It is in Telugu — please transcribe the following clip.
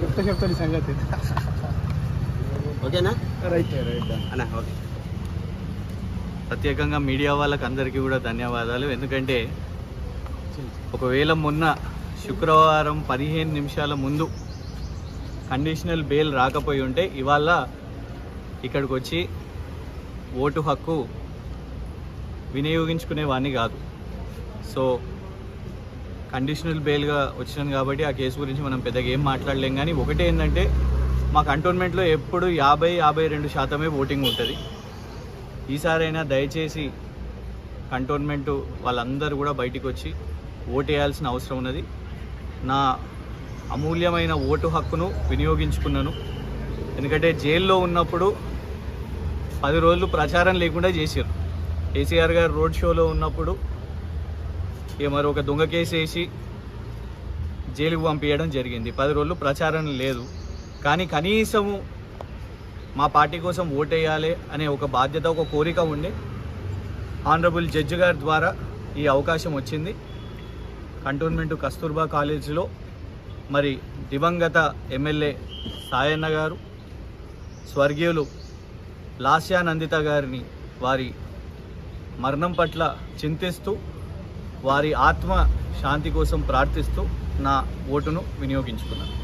చెప్తా చెప్తాను సంగతి. ఓకేనా? రైట్ రైట్ అన్న ఓకే. ప్రత్యేకంగా మీడియా వాళ్ళకి అందరికీ కూడా ధన్యవాదాలు. ఎందుకంటే ఒకవేళ మొన్న శుక్రవారం పదిహేను నిమిషాల ముందు కండిషనల్ బెయిల్ రాకపోయి ఉంటే ఇవాళ ఇక్కడికి వచ్చి ఓటు హక్కు వినియోగించుకునేవాడిని కాదు. సో కండిషనల్ బెయిల్గా వచ్చినాను కాబట్టి ఆ కేసు గురించి మనం పెద్దగా ఏం మాట్లాడలేం. కానీ ఒకటే ఏంటంటే మా కంటోన్మెంట్లో ఎప్పుడు యాభై యాభై రెండు శాతమే ఓటింగ్ ఉంటుంది. ఈసారైనా దయచేసి కంటోన్మెంట్ వాళ్ళందరూ కూడా బయటికి వచ్చి ఓటు అవసరం ఉన్నది. నా అమూల్యమైన ఓటు హక్కును వినియోగించుకున్నాను. ఎందుకంటే జైల్లో ఉన్నప్పుడు పది రోజులు ప్రచారం లేకుండా చేశారు. కేసీఆర్ గారు రోడ్ షోలో ఉన్నప్పుడు ఇక మరి ఒక దొంగ కేసు వేసి జైలుకు పంపించడం జరిగింది. పది రోజులు ప్రచారం లేదు. కానీ కనీసము మా పార్టీ కోసం ఓటేయాలి అనే ఒక బాధ్యత ఒక కోరిక ఉండే ఆనరబుల్ జడ్జి గారి ద్వారా ఈ అవకాశం వచ్చింది. కంటోన్మెంట్ కస్తూర్బా కాలేజీలో మరి దివంగత ఎమ్మెల్యే సాయన్న గారు స్వర్గీయులు లాస్యా నందిత గారిని వారి మరణం పట్ల చింతిస్తూ వారి ఆత్మ శాంతి కోసం ప్రార్థిస్తూ నా ఓటును వినియోగించుకున్నాను.